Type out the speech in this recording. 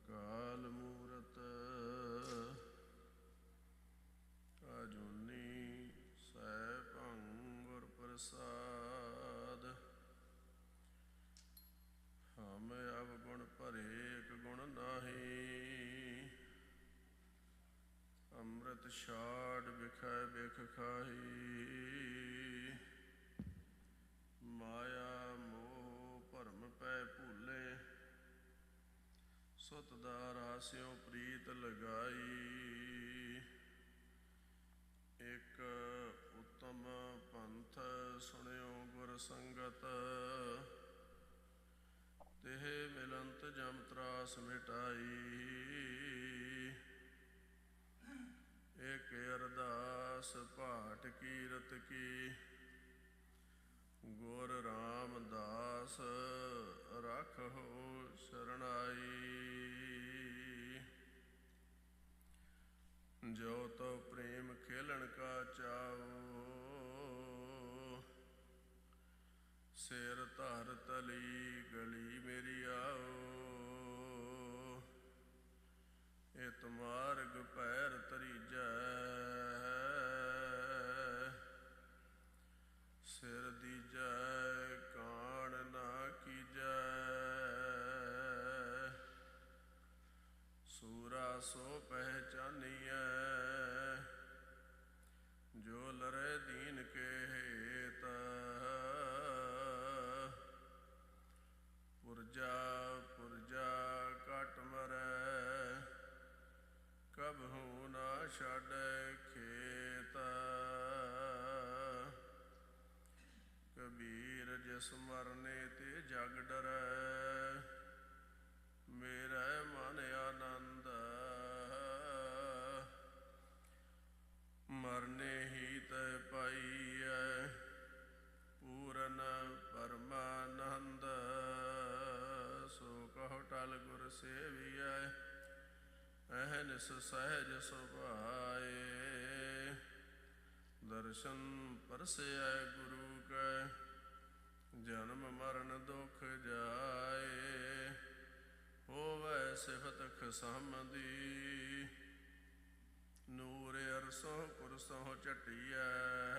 ਅਕਾਲ ਮੂਰਤ ਅਜੂਨੀ ਸੈਭੰ ਗੁਰ ਪ੍ਰਸਾਦ। ਹਮ ਅਬ ਗੁਣ ਭਰੇ ਇਕ ਗੁਣ ਨਾਹੀ। ਅੰਮ੍ਰਿਤ ਛਾੜ ਵਿਖੈ ਬਿਖ ਖਾਹੀ। ਸੁਤ ਦਾ ਰਾਸਿਓ ਪ੍ਰੀਤ ਲਗਾਈ। ਇਕ ਉਤਮ ਪੰਥ ਸੁਣਿਓ ਗੁਰ ਸੰਗਤ। ਤਿਹ ਮਿਲੰਤ ਜਮ ਤਰਾਸ ਮਿਟਾਈ। ਇਕ ਅਰਦਾਸ ਭਾਟ ਕੀਰਤ ਕੀ। ਗੁਰ ਰਾਮ ਛੱਡ ਖੇਤ। ਕਬੀਰ ਜਿਸ ਮਰਨੇ ਤੇ ਜਗ ਡਰੈ, ਮੇਰਾ ਮਨ ਆਨੰਦ। ਮਰਨੇ ਹੀ ਤੈ ਪਾਈਐ ਪੂਰਨ ਪਰਮਾਨੰਦ। ਸੋ ਕਹੋ ਟਲ ਗੁਰ ਸੇਵੀਐ। ਅਹਨਿਸ ਸਹਿਜ ਸੁਭਾਏ ਦਰਸ਼ਨ ਪਰਸੈ ਗੁਰੂ ਕੈ, ਜਨਮ ਮਰਨ ਦੁਖ ਜਾਏ। ਹੋਵੇ ਸਿਫਤ ਖਸਮਦੀ, ਨੂਰ ਅਰਸੋਂ ਕੁਰਸੋਂ ਚਟਿਐ